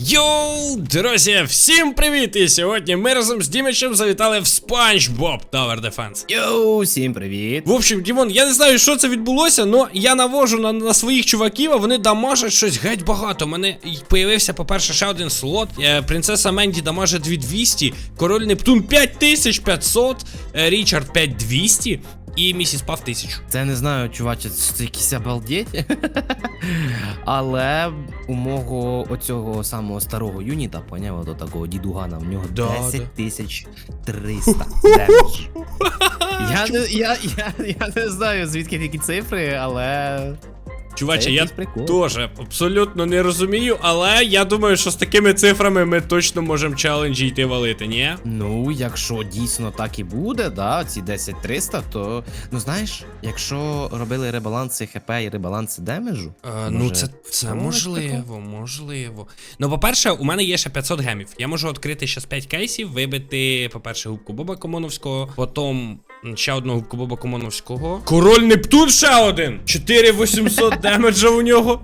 Йоу, друзі, всім привіт! І сьогодні ми разом з Дімичем завітали в SpongeBob Tower Defense. Йоу, всім привіт! В общем, Дімон, я не знаю, що це відбулося, але я навожу на, на своїх чуваків, а вони дамажать щось геть багато. У мене появився, по-перше, ще один слот. Е, принцеса Менді дамажить 2200, король Нептун 5500, е, Річард 5200 і місіс Пав тисячу. Це не знаю, чуваче, це якісь обалдеть. Але у мого оцього самого старого юніта, поняв, до такого дідугана, в нього Да, 10 тисяч 300. Я не, я, я, я не знаю, звідки такі цифри, але. Чуваче, я прикол. теж абсолютно не розумію, але я думаю, що з такими цифрами ми точно можемо челенджі йти валити, ні? Ну, якщо дійсно так і буде, да, ці 10-300, то. Ну знаєш, якщо робили ребаланси ХП і ребаланси демеджу. Е, ну, це, це спробувати можливо, можливо. Ну, по-перше, у мене є ще 500 гемів. Я можу відкрити ще 5 кейсів, вибити, по-перше, губку Боба Комоновського, потім ще одну губку Боба Комоновського. Король Нептун ще один! 4800 демеджа у нього.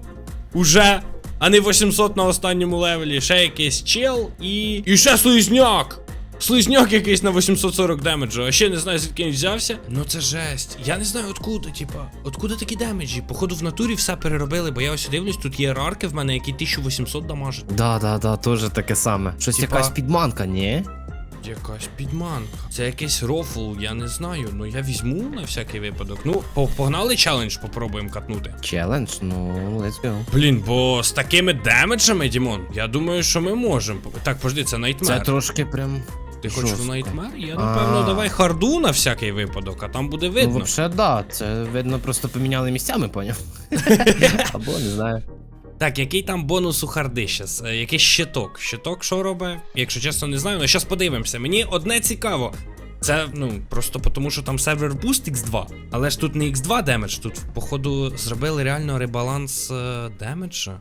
Уже. А не 800 на останньому левелі. Ще якийсь чел і. І ще слизняк! Слизняк якийсь на 840 демеджу, а ще не знаю, звідки він взявся. Ну це жесть. Я не знаю откуда, типа, откуда такі демеджі. Походу в натурі все переробили, бо я ось дивлюсь, тут є рарки в мене, які 1800 дамажать. Да, да, да, теж таке саме. Щось Типа- якась підманка, ні? Якась підманка. Це якийсь рофл, я не знаю. Ну я візьму на всякий випадок. Ну, погнали челендж, попробуємо катнути. Челендж, ну, let's go. Блін, бо з такими демеджами, Дімон, я думаю, що ми можемо. Так, пожди, це Це трошки прям. Ти хочеш в. Найтмер? Я А. напевно давай харду на всякий випадок, а там буде видно. Ну, вообще, да, це видно, просто поміняли місцями, поняв? Або не знаю. Так, який там бонус у харди щас? Е, Якийсь щиток. Щиток що робить? Якщо чесно, не знаю, але зараз подивимося. Мені одне цікаво. Це, ну, просто тому, що там сервер буст X2. Але ж тут не X2 демедж, тут, походу, зробили реально ребаланс е, демеджа.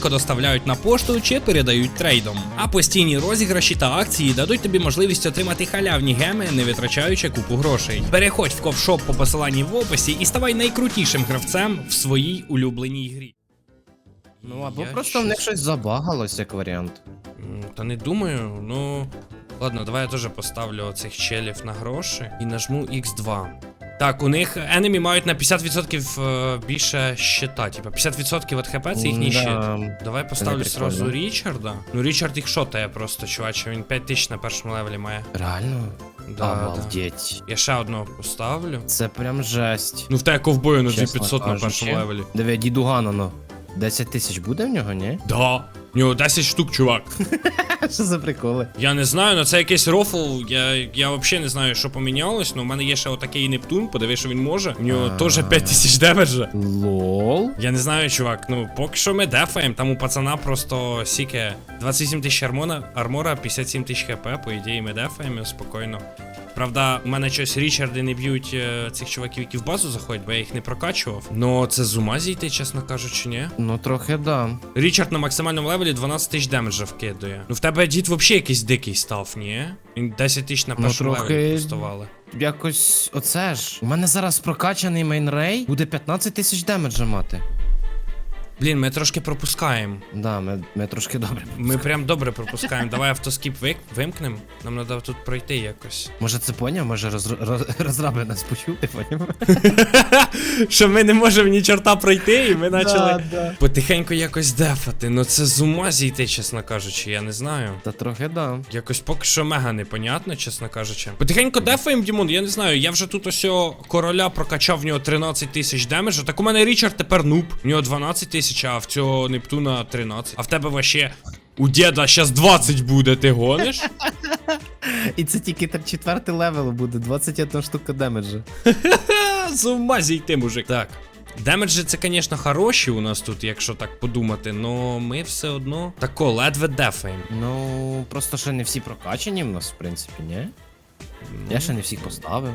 доставляють на пошту чи передають трейдом. А постійні розіграші та акції дадуть тобі можливість отримати халявні геми, не витрачаючи купу грошей. Переходь в ковшоп по посиланні в описі і ставай найкрутішим гравцем в своїй улюбленій грі. Ну, або Я просто в них щось забагалось, як варіант. М, Та не думаю, ну. Ладно, давай я теж поставлю цих челів на гроші і нажму X2. Так, у них енемі мають на 50% е, більше щита. Типа 50% від хп це їхній щит. Давай поставлю сразу. Річарда. Ну Річард їх шотає просто, чуваче. Він 5000 на першому левелі має. Реально? Да, да. Обалдеть. Я ще одного поставлю. Це прям жесть. Ну в тебе ковбою на 2500 на першому левелі. Диви, дідугана, ну. 10 тисяч буде в нього, ні? Да. У нього 10 штук, чувак. Що за приколи? Я не знаю, ну це якийсь рофл. Я, я взагалі не знаю, що помінялось. Ну, у мене є ще отакий Нептун, подиви, що він може. У нього теж 5000 демеджа. Лол. Я не знаю, чувак. Ну, поки що ми дефаємо, там у пацана просто сіке 27 тисяч армона, армора, 57 тисяч хп, по ідеї ми дефаємо спокійно. Правда, у мене щось Річарди не б'ють е, цих чуваків, які в базу заходять, бо я їх не прокачував. Ну, це з ума зійти, чесно кажучи, ні. Ну трохи да. Річард на максимальному левелі 12 тисяч демеджа вкидує. Ну в тебе дід взагалі якийсь дикий став, ні? Він 10 тисяч на Ну, першому трохи- левелі коштували. Якось оце ж. У мене зараз прокачаний мейнрей буде 15 тисяч демеджа мати. Блін, ми трошки пропускаємо. Да, ми, ми трошки добре. Ми прям добре пропускаємо. Давай автоскіп вик... вимкнем. Нам треба тут пройти якось. Може це поняв? Може роз, роз, розраби нас почули, поняв? Що ми не можемо ні чорта пройти, і ми почали потихеньку якось дефати. Ну це з ума зійти, чесно кажучи, я не знаю. Та трохи да. Якось поки що мега непонятно, чесно кажучи. Потихеньку дефаємо, Дімон, я не знаю. Я вже тут ось короля прокачав в нього 13 тисяч демеджу. Так у мене Річард тепер нуб. У нього 12 тисяч, а в цього Нептуна 13. А в тебе вообще. У діда щас 20 буде, ти гониш? І це тільки так четвертий левел буде, 21 штука демеджа. З ума зійти, мужик. Так. Демеджі це, звісно, хороші у нас тут, якщо так подумати, но ми все одно тако ледве дефаємо. Ну, просто ще не всі прокачані в нас, в принципі, ні? Я ще не всіх поставив.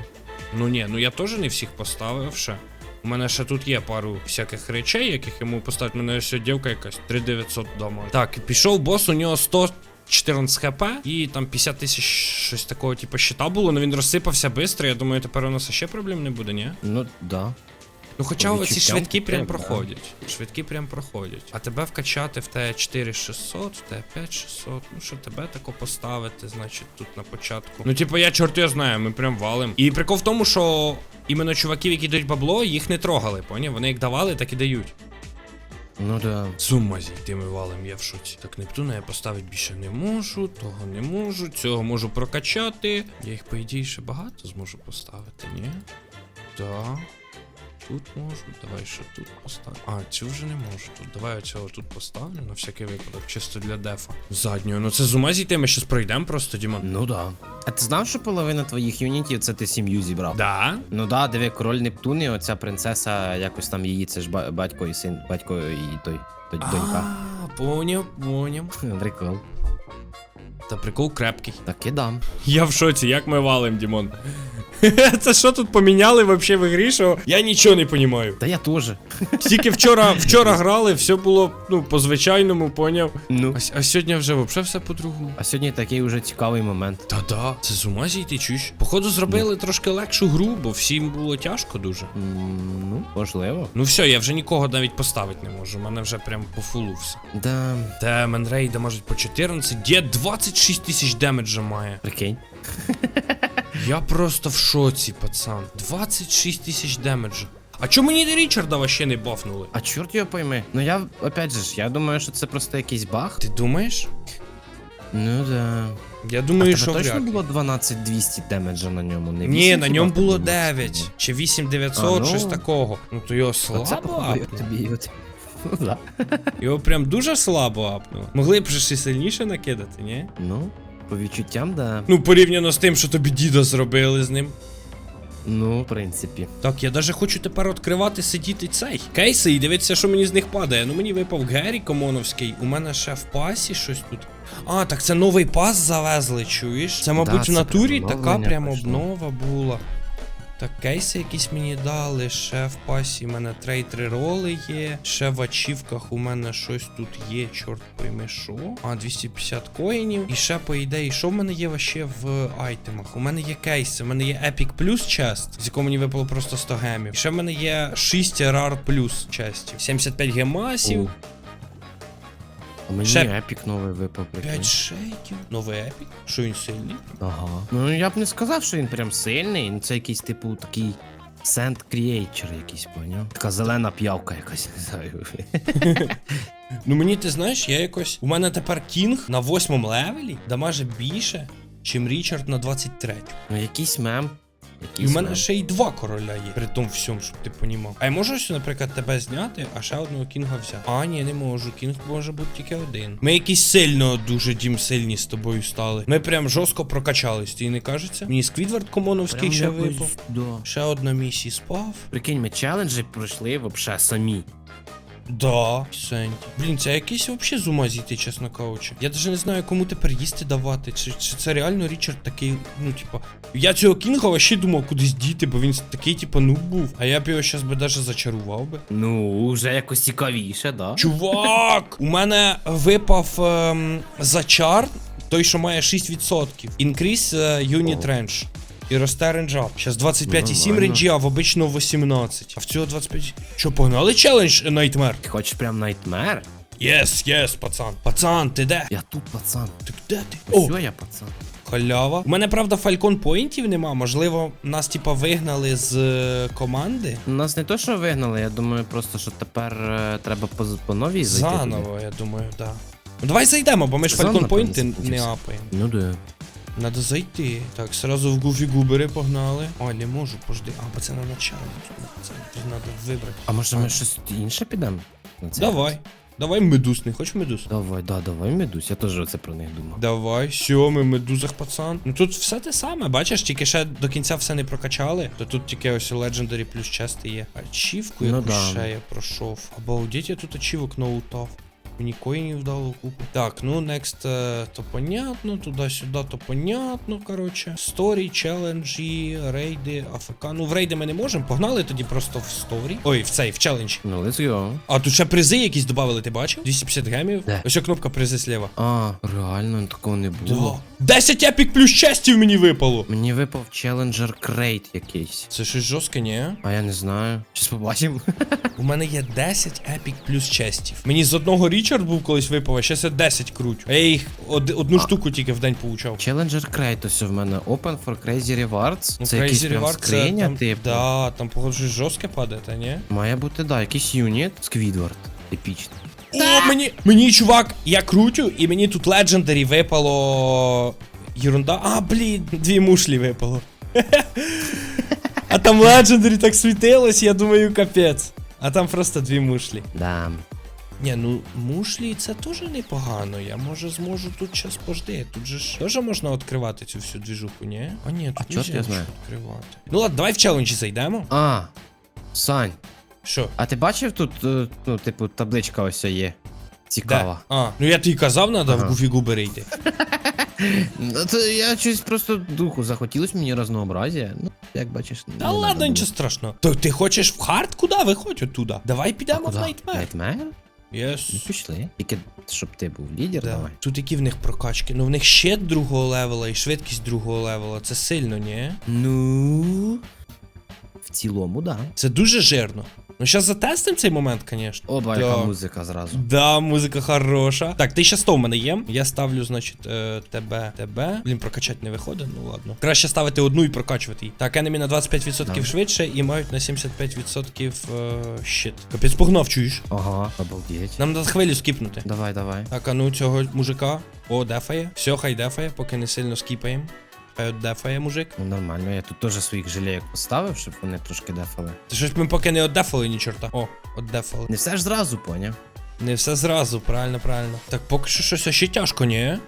Ну ні, ну я теж не всіх поставив ще. У мене ще тут є пару всяких речей, яких йому поставити. У мене ще дівка якась 3900 дома. Так, пішов бос, у нього 114 хп і там 50 тисяч щось такого, типу, щита було, але він розсипався швидко. Я думаю, тепер у нас ще проблем не буде, ні? Ну, да. Ну хоча По оці швидкі прям треба, да. проходять. Швидкі прям проходять. А тебе вкачати в те 4600, в те 5600. Ну що тебе тако поставити, значить, тут на початку. Ну, типу, я чорт я знаю, ми прям валим. І прикол в тому, що іменно чуваків, які дають бабло, їх не трогали, поняв? Вони як давали, так і дають. Ну да. З ума зійти ми валим, я в шоці. Так Нептуна я поставити більше не можу, того не можу, цього можу прокачати. Я їх, по ідеї, ще багато зможу поставити, ні? Так. Тут можу, давай ще тут поставлю. А, цю вже не можу тут. Давай оцього тут поставлю на всякий випадок, чисто для дефа. Заднього. Ну це з ума зійти, ми щас пройдемо просто, Дімон. Ну да. А ти знав, що половина твоїх юнітів це ти сім'ю зібрав? Да? Ну да, диви, король Нептун і оця принцеса, якось там її, це ж ба- батько і син, батько і той, той донька. А, поняв, поняв. Прикол. Та прикол крепкий. Так і дам. Я в шоці, як ми валим, Дімон. Це що тут поміняли вообще в ігрі, що я нічого не розумію. Та я теж. Тільки вчора, вчора грали, все було ну, по-звичайному, поняв. Ну. А, а сьогодні вже взагалі все по-другому. А сьогодні такий уже цікавий момент. Та-да, це з ума зійти, чуєш? Походу зробили трошки легшу гру, бо всім було тяжко дуже. М, Ну, можливо. Ну все, я вже нікого навіть поставити не можу. У мене вже прям по фулу все. Да, Та Менрейда можуть по 14, де 26 тисяч демеджа має. прикинь. Я просто в шоці, пацан. 26 тисяч демеджа. А чому мені Річарда вообще не бафнули? А чорт його пойми. Ну я, опять же ж, я думаю, що це просто якийсь баг. Ти думаєш? Ну да. Я А думаю, тебе що точно вряд. ли. було 12200 демеджа на ньому, не 8 Ні, на хіба ньому було по-моєму? 9 чи 8900, А, ну. щось такого. Ну то його Оце слабо походу апнуло. тобі. от. Ну да. Його прям дуже слабо апнуло. Могли б же ще сильніше накидати, ні? Ну, по відчуттям, да. Ну, порівняно з тим, що тобі діда зробили з ним. Ну, в принципі. Так, я даже хочу тепер відкривати сидіти цей кейси і дивитися, що мені з них падає. Ну мені випав Геррі Комоновський. У мене ще в пасі щось тут. А, так це новий пас завезли, чуєш? Це, мабуть, Да, в натурі така прям пройшло. обнова була. Так, кейси якісь мені дали. Ще в пасі у мене трейдри роли є. Ще в ачівках у мене щось тут є, чорт пойми що. А, 250 коїнів. І ще, по ідеї, що в мене є вообще в айтемах? У мене є кейси, у мене є Epic Plus чест, з якого мені випало просто 100 гемів. І ще в мене є 6 RR Plus честів. 75 гемасів, О. А мені Ще- епік новий випав, прикинь. 5 шейків. Новий Epic? Що він сильний? Ага. Ну я б не сказав, що він прям сильний. Ну, Це якийсь типу такий Sand Creature якийсь, поняв? Така зелена п'явка якась, не знаю. Ну мені ти знаєш, я якось. У мене тепер кінг на 8 левелі дамаже більше, чим Річард на 23. Ну якийсь мем. І в мене ще й два короля є, при тому всьому, щоб ти понімав. А я можу наприклад, тебе зняти, а ще одного кінга взяти? А, ні, не можу. Кінг може бути тільки один. Ми якісь сильно дуже дім сильні з тобою стали. Ми прям жорстко прокачались, ти не кажеться? Мені Сквідвард Комоновський Прям ще якось, випав. Да. Ще одна місія спав. Прикинь, ми челенджі пройшли вообще самі. Да, Сенді. Блін, це якийсь взагалі з ума зійти, чесно кажучи. Я навіть не знаю, кому тепер їсти давати. Чи, чи це реально Річард такий, ну, типа. Я цього кінга вообще думав кудись діти, бо він такий, типа, ну був. А я б його щас би даже зачарував би. Ну, вже якось цікавіше, да? Чувак! У мене випав ем, зачар, той, що має 6%. Increase е, unit range. І росте ренджап. Зараз 25,7 ренджі, а в обичного 18. А в цього 25. Що, погнали челендж Nightmare? Ти хочеш прям найтмер? Єс, єс, пацан. Пацан, ти де? Я тут, пацан. Ти де ти? О, Ось я, пацан. халява. У мене, правда, фалькон поінтів нема. Можливо, нас, типа, вигнали з е, команди. Нас не то, що вигнали, я думаю, просто що тепер е, треба по, по новій зайти. туди. Заново, я думаю, да. Ну давай зайдемо, бо ми ж Заново, фалькон поінти не апаємо. Ну да. Надо зайти. Так, сразу в Гуфі Губери погнали. Ой, не можу, пожди. А, бо це на начало. Це треба вибрати. А може ми щось інше підемо? на Давай. Давай медуз, не хочеш медуз? Давай, да, давай медусь, я теж оце про них думав. Давай, сьомий медузах, пацан. Ну тут все те саме, бачиш, тільки ще до кінця все не прокачали. То тут тільки ось Legendary плюс части є. Ачівку Ну яку да. ще я пройшов. Обалдеть, я тут ачівок налутав. Мені коїнів дало купу. Так, ну next е, то понятно, туди-сюди то понятно, короче. Сторі, челенджі, рейди, АФК. Ну в рейди ми не можемо. Погнали тоді просто в сторі. Ой, в цей, в челендж. Ну, let's go. А тут ще призи якісь додали, ти бачив? 250 гемів. Де? Ось кнопка призи слева. А, реально такого не було. 10 епік плюс честів мені випало. Мені випав челенджер крейт якийсь. Це щось жорстке, ні? А я не знаю. Щас побачимо. У мене є 10 епік плюс честів. Мені з одного Річард був колись випав, а ще я 10 круть. Я їх од- одну штуку тільки в день получав. Челенджер крейт, ось в мене Open for Crazy Rewards. Ну, це Crazy прям Reward, скриня, там, типу. Да, там, походу, жорстке падає, та ні? Має бути, да, якийсь юніт. Сквідвард. Епічний. О, мені, мені, чувак, я крутю, і мені тут Legendary випало. Єрунда. А, блін, дві мушлі випало. А там Legendary так світилось, я думаю, капець. А там просто дві мушлі. Да. Ні, ну мушлі це теж непогано. Я може зможу тут час пожди. Тут же ж теж можна відкривати цю всю двіжуху, ні? А ні, тут А чорт нельзя я знаю. відкривати. Ну ладно, давай в челенджі зайдемо. А, Сань, Що? а ти бачив тут, е, ну, типу, табличка ось є. Цікава. Де? А, ну я тобі казав, надо в Ага. гуфігу берейти. Ну, то я щось просто духу захотілось мені разнообразія. Ну, як бачиш, Та не ладно, нічого страшного. То ти хочеш в хард? Куди? Виходь оттуда. Давай підемо в? Nightmare. Nightmare? Ну, Yes. пішли. Тільки, щоб ти був лідер, Да. давай. Тут які в них прокачки? Ну в них ще другого левела і швидкість другого левела. Це сильно, ні? Ну. В цілому, да. Це дуже жирно. Ну зараз затестимо цей момент, звісно. Оба, яка музика зразу. Да, музика хороша. Так, ти ще 100 в мене є. Я ставлю, значить, е, тебе, тебе. Блін, прокачати не виходить, ну ладно. Краще ставити одну і прокачувати її. Так, енемі на 25% швидше і мають на 75% е, щит. Капець погнав, чуєш? Ага, обалдеть. Нам треба хвилю скіпнути. Давай, давай. Так, а ну цього мужика. О, дефає. Все, хай дефає, поки не сильно скіпаємо. Дефає мужик. Ну нормально, я тут теж своїх жалеєк поставив, щоб вони трошки дефали. Це щось ми поки не оддефали ні чорта. О, оддефали. Не все ж зразу, поняв? Не все зразу, правильно, правильно. Так, поки що щось ще тяжко, ні?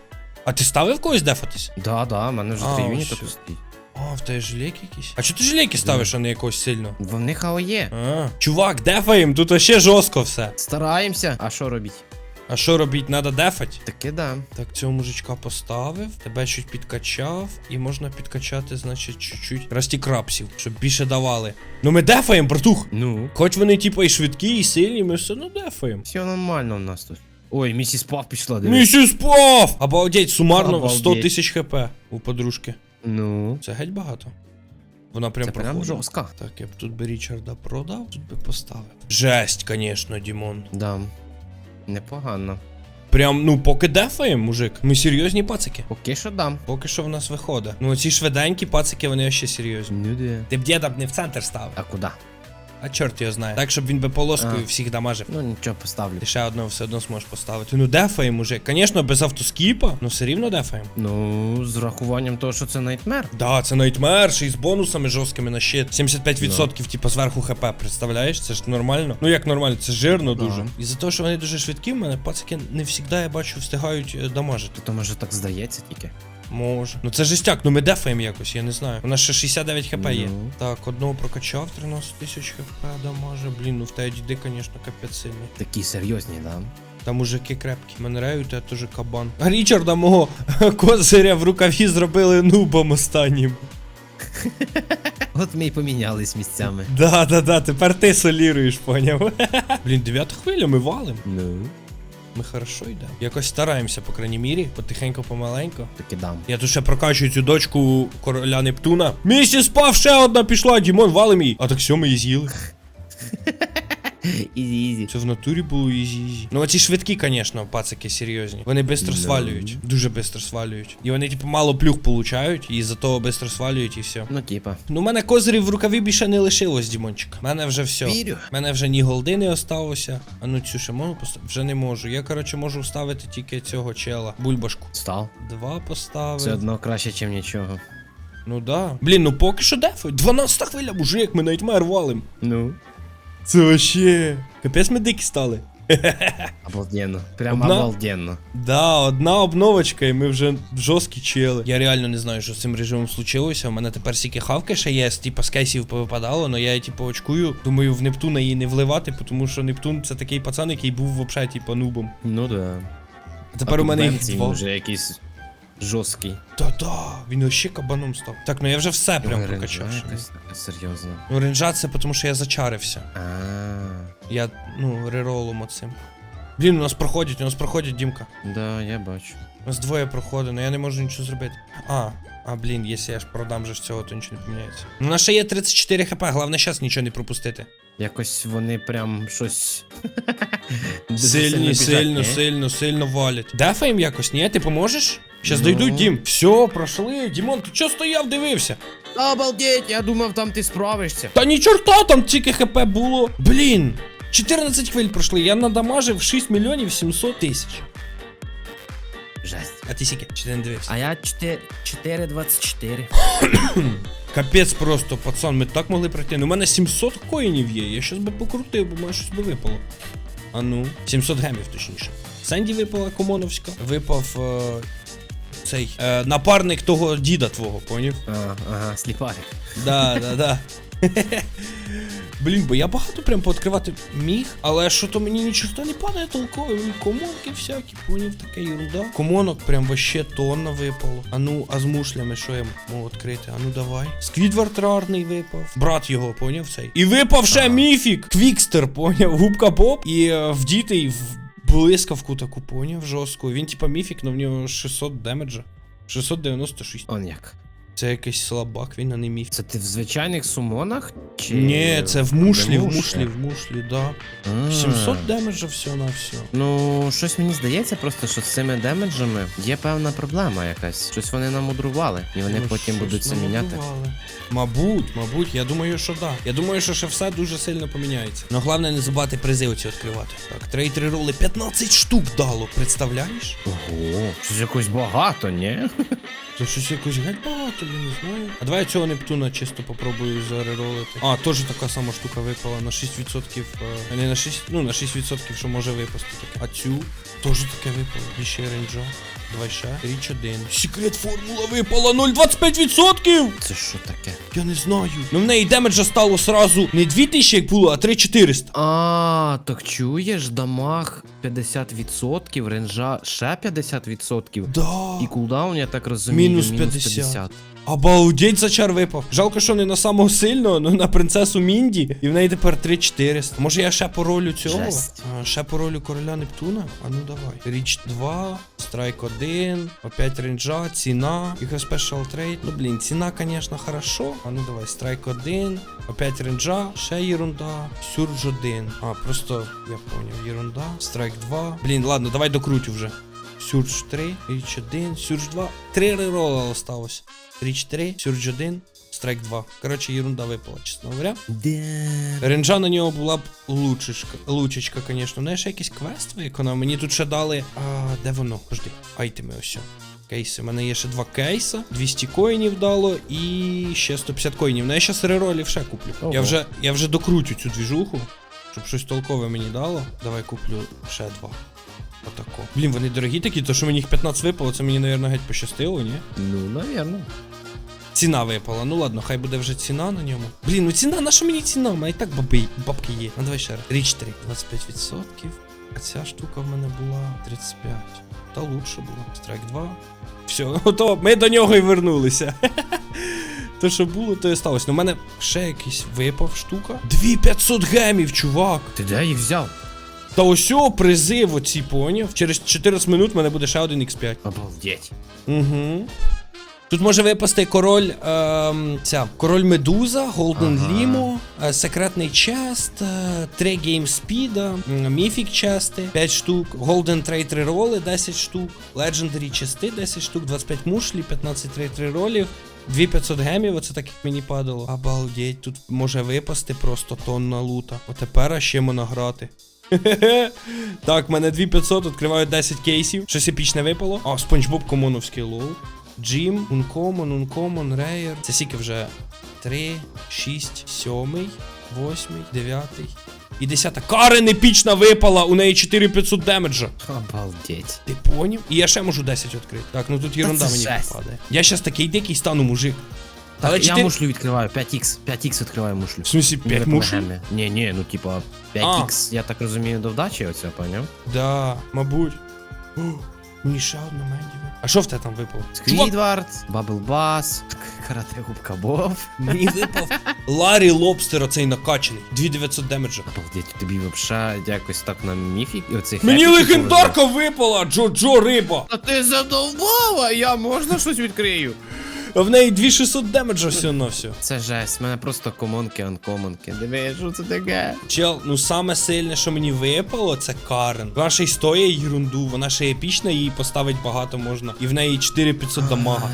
А ти ставив когось дефатись? Да, да, в мене вже А, три ось юніта тут стоїть. А, в тебе жилейки якісь? А чого ти жилейки ставиш, а не якось сильно? В них АОЄ. А, чувак, дефаєм, тут вообще жорстко все. Стараємося. А що робіть? А що робіть, надо дефать? Таки да. Так, цього мужичка поставив, тебе чуть підкачав, і можна підкачати, значить, чуть-чуть расті крапсів, щоб більше давали. Ну ми дефаєм, братух! Ну. Хоч вони, типу, і швидкі, і сильні, ми все одно дефаємо. Все нормально у нас тут. Ой, місіс Пав пішла, дивись. Місіс Пав! Обалдеть, сумарно Обалдеть. 100 тисяч хп у подружки. Ну. Це геть багато. Вона прям Це прям проходила. жорстко. Так, я б тут би Річарда продав, тут би поставив. Жесть, конечно, Дімон. Да. Непогано. Прям, ну, поки дефаємо, мужик. Ми серйозні пацики. Поки що дам. Поки що в нас виходить. Ну, ці швиденькі пацики, вони ще серйозні. Ну де. Ти б діда б не в центр став. А куди? А чорт його знає. Так, щоб він би полоскою А. всіх дамажив. Ну нічого поставлю. Ти ще одного все одно зможеш поставити. Ну, дефаємо, мужик. Звісно, без автоскіпа, ну все рівно дефаємо. Ну, з рахуванням того, що це Найтмер. Да, це Nightmare, ще й з бонусами жорсткими на щит. 75% типу зверху хп, представляєш? Це ж нормально. Ну як нормально, це жирно дуже. І за те, що вони дуже швидкі, в мене пацики не завжди, я бачу, встигають е, дамажити. То може так здається тільки. Може. Ну це жестяк, ну ми дефаємо якось, я не знаю. У нас ще 69 хп є. Ну. Так, одного прокачав, 13 тисяч хп дамаже. Блін, ну в тебе діди, звісно, капець сильні. Такі серйозні, да. Та мужики крепкі. Мене реють, я теж кабан. А Річарда мого козиря в рукаві зробили нубом останнім. От ми й помінялись місцями. Да, да, да, тепер ти соліруєш, поняв? Блін, дев'ята хвиля, ми валим. Ну, Ми хорошо йдемо. Якось стараємося, по крайній мірі, потихеньку, помаленьку. таки дам. Я тут ще прокачую цю дочку короля Нептуна. Місіс Пав, ще одна пішла, Дімон, валим її. А так все, ми її з'їли. Ізі, ізі. Це в натурі було ізі-ізі. Ну оці швидкі, звісно, пацики серйозні. Вони швидко свалюють. Дуже швидко свалюють. І вони, типу, мало плюх получають, і зато швидко свалюють і все. Ну, типа. Ну, у мене козирів в рукаві більше не лишилось, Дімончик. У мене вже все. Вірю. У мене вже ні голди не осталося. А ну цю ще можу поставити? Вже не можу. Я, коротше, можу вставити тільки цього чела. Бульбашку. Став. Два поставити. Все одно краще, ніж нічого. Ну да. Блін, ну поки що дефають. 12 хвиля, мужик, ми навіть мер валим. Ну. Це вообще. Капець ми дикі стали. Обалденно. Прям Одна? обалденно. Да, одна обновочка, і ми вже жорсткі чели. Я реально не знаю, що з цим режимом случилося. У мене тепер стільки хавки ще є, типа з кейсів повипадало, але я типу очкую. Думаю, в Нептуна її не вливати, тому що Нептун це такий пацан, який був взагалі, типа, нубом. Ну да. А тепер у мене їх два. вже якийсь жорсткий. Та-да, він вообще кабаном став. Так, ну я вже все прям прокачав. якась серйозно. Ну, ренжа це тому, що я зачарився. А, Я, ну, реролом оцим. Блін, у нас проходять, у нас проходять, Дімка. да, я бачу. У нас двоє проходить, але я не можу нічого зробити. А, а блін, якщо я ж продам же ж цього, то нічого не поміняється. Ну, у нас ще є 34 хп, головне зараз нічого не пропустити. Якось вони прям щось. дуже Сильні, біжать, сильно, ні? сильно, сильно валять. Дефаєм якось, ні? Ти поможеш? Щас Ну. дойдуть, Дім. Все, пройшли. Дімон, ти чого стояв, дивився? Обалдеть, я думав, там ти справишся. Та ні чорта, там тільки хп було. Блін. 14 хвиль пройшли, я надамажив 6 мільйонів 700 тисяч. Жесть. А ти сіки? Чи ти не дивився? А я 4,24. Капець просто, пацан, ми так могли пройти. Ну, у мене 700 коїнів є. Я щас би покрутив, бо мене щось би випало. А ну, 700 гемів, точніше. Сенді випала Комоновська. Випав е, цей е, напарник того діда твого, поняв? А, ага, сліпарик. Да, да, да. Блін, бо я багато прям пооткривати міг, але що то мені нічого не падає толково, комонки всякі, поняв, така ерунда. Комонок прям вообще тонна випало. А ну, а з мушлями що я можу відкрити? А ну давай. Сквідвард рарний випав. Брат його, поняв цей. І випав ще міфік. Квікстер, поняв, губка Боб. І е, вдітий в блискавку таку, поняв, жорстку. Він типа міфік, але в нього 600 демеджа. 696. Он як. Це якийсь слабак, він а не міфік. Це ти в звичайних сумонах? Чи... Ні, це в мушлі, в Мушлі? мушлі, в мушлі, да. А. 700 демеджа все на все. Ну, щось мені здається просто, що з цими демеджами є певна проблема якась. Щось вони намудрували, і вони Ну, потім будуть це міняти. Мабуть, мабуть, я думаю, що да. Я думаю, що ще все дуже сильно поміняється. Ну головне не забувати призи оці відкривати. Так, трейдери роли 15 штук дало, представляєш? Ого, щось якось багато, ні? Це щось якось геть багато, я не знаю. А давай я цього Нептуна чисто попробую зареролити. А, теж така сама штука випала на 6%. е, Не на 6, ну на 6%, що може випасти таке. А цю теж таке випало. І ще рейнджа. Давай ще. Річ 1. Секрет формула випала 0,25%! Це що таке? Я не знаю. Ну в неї демеджа стало сразу не 2000, як було, а 3400. А, так чуєш, дамаг 50%, ренжа ще 50%. Да. І кулдаун, я так розумію, Мінус мінус 50. 50. Обалдеть за чар випав. Жалко, що не на самого сильного, ну на принцесу Мінді. І в неї тепер 3400. Може я ще по ролю цього? Жесть. А, ще по ролю короля Нептуна? А ну давай. Річ 2, страйк 1, опять рейнджа, ціна. Їх спешл трейд. Ну блін, ціна, конечно, хорошо. А ну давай, страйк 1, опять рейнджа, ще єрунда. Сюрж 1. А, просто я поняв, єрунда. Страйк 2. Блін, ладно, давай докрутю вже. Сюрж 3, річ 1, Сюрж 2. Три рерола осталось. Річ 3, Сюрж 1, Страйк 2. Коротше, ерунда випала, чесно говоря. Де? Ренджа на нього була б лучечка, лучечка, звісно. Ну, я ще якийсь квест виконав. Мені тут ще дали. А, де воно? Жди. Айтеми ось. Кейси. У мене є ще два кейса, 200 коїнів дало і ще 150 коїнів. Ну я зараз реролів ще куплю. Ого. Я вже, я вже докрутю цю двіжуху, щоб щось толкове мені дало. Давай куплю ще два. Отако. Блін, вони дорогі такі, то що мені їх 15 випало, це мені, мабуть, геть пощастило, ні? Ну, навірно. Ціна випала. Ну ладно, хай буде вже ціна на ньому. Блін, ну ціна, на що мені ціна? У мене і так баби, бабки є. Ну давай ще раз. Річ 3, 25%. А ця штука в мене була 35. Та лучше було. Страйк 2. Все, готово. Ми до нього і вернулися. То, що було, то і сталося. Ну, у мене ще якийсь випав штука. 2500 гемів, чувак. Ти де їх взяв? Та ось призив оці, поняв. Через 14 минут в мене буде ще один X5. Обалдеть. Угу. Тут може випасти король. Ем, ця, король Медуза, Голден Ага. Лімо, е, секретний чест, 3 гейм спіда, міфік чести, 5 штук, Голден Трейд роли 10 штук, Legendary чести 10 штук, 25 мушлі, 15 трейд ролів. 2500 гемів, оце так як мені падало. Обалдеть, тут може випасти просто тонна лута. Отепер ще можна грати. Так, в мене 2500, відкриваю 10 кейсів. Щось епічне випало. А, Спанч Боб комоновський лол. Джим, Ункомон, Ункомон, Рейер. Це скільки вже? 3, 6, 7, 8, 9, І десята. Карен епічна випала, у неї 4500 демеджа. Обалдеть. Ти поняв? І я ще можу 10 відкрити. Так, ну тут ерунда мені жесть. Я щас такий дикий стану, мужик. Так, Але я мушлю відкриваю, 5х, 5х відкриваю мушлю. В смысле, 5 мушлів? Ні, ні, ну типа 5х, я так розумію, до вдачі оце, поняв? Да, мабуть. О, мені ще одна мендіве. А що в тебе там випало? Сквідвард, Баблбас, карате губка Боб. мені випав Ларі Лобстер, оцей накачаний. 2900 демеджа. Обалдеть, тобі вообще якось так на міфік і оцих Мені легендарка випала! Джо-Джо риба! А ти задовбала, я можна щось відкрию? В неї 2600 демеджа всього на все. Це жесть, в мене просто комонки, анкомонки. Диви, що це таке? Чел, ну саме сильне, що мені випало, це Карен. Вона ще й стоїть ерунду, вона ще епічна, її поставить багато можна. І в неї 4500 дамага.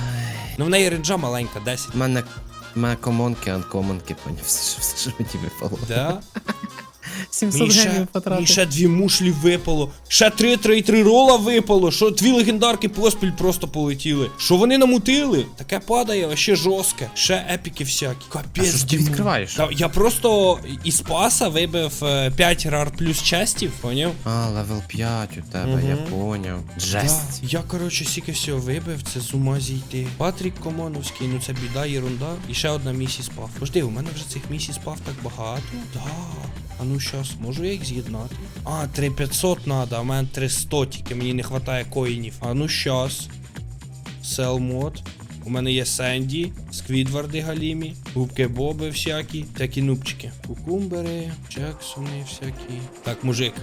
Ну в неї ренджа маленька, 10. У мене, в мене комонки, анкомонки, поняв, все, що- все, що мені випало. Да? 700 Мені ще, гривень мені потратив. ще дві мушлі випало. Ще три три три рола випало. Що дві легендарки поспіль просто полетіли. Що вони намутили? Таке падає, вообще жорстке. Ще епіки всякі. А Капець. що ж ти Дімон. відкриваєш? Та я просто із паса вибив 5 рар плюс частів, поняв? А, левел 5 у тебе, я поняв. Жесть. Да. Я, коротше, стільки всього вибив, це з ума зійти. Патрік Комоновський, ну це біда, єрунда. І ще одна місій спав. Пожди, у мене вже цих місій спав так багато. Да. А ну щас, можу я їх з'єднати? А, 3500 надо, а в мене 300, тільки мені не вистачає коїнів. А ну щас. Селмод. У мене є Сенді, Сквідварди Галімі, губки Боби всякі, всякі нубчики. Кукумбери, Джексони всякі. Так, мужик.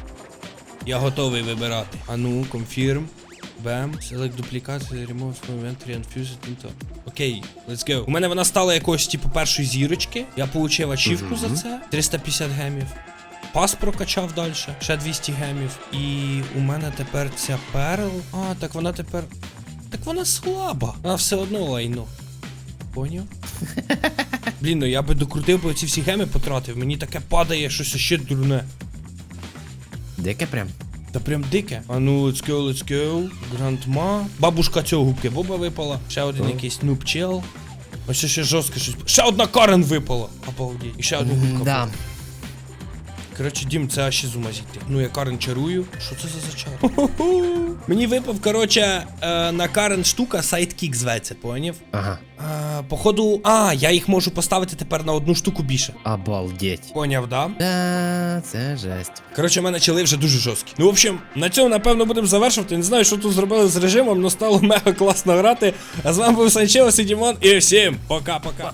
Я готовий вибирати. А ну, confirm. Бем. Select duplicate, remove from inventory and fuse it into. Окей, let's go. У мене вона стала якоюсь, типу, першої зірочки. Я получив ачівку за це. 350 гемів. Пас прокачав далі, ще 200 гемів. І у мене тепер ця перл. А, так вона тепер. Так вона слаба. Вона все одно лайно. Поняв? Блін, ну я би докрутив би ці всі геми потратив. Мені таке падає, щось ще дурне. Дике прям. Та прям дике. А ну, let's go, let's go. Грандма. Бабушка цього губки Боба випала. Ще один якийсь нубчел. Ось ще, жорстко щось. Ще одна Карен випала. Обалдеть. І ще одна губка. Да. випала. Коротше, Дім, це з зійти. Ну я Карен чарую. Що це за зачар? Мені випав, коротше, е, на Карен штука сайдкік зветься, поняв? Ага. Е, походу. А, я їх можу поставити тепер на одну штуку більше. Обалдеть. Поняв, да? Да, це жесть. Коротше, в мене чили вже дуже жорсткі. Ну, в общем, на цьому, напевно, будемо завершувати. Не знаю, що тут зробили з режимом, але стало мега класно грати. А з вами був Санчелос і Дімон, і всім пока-пока.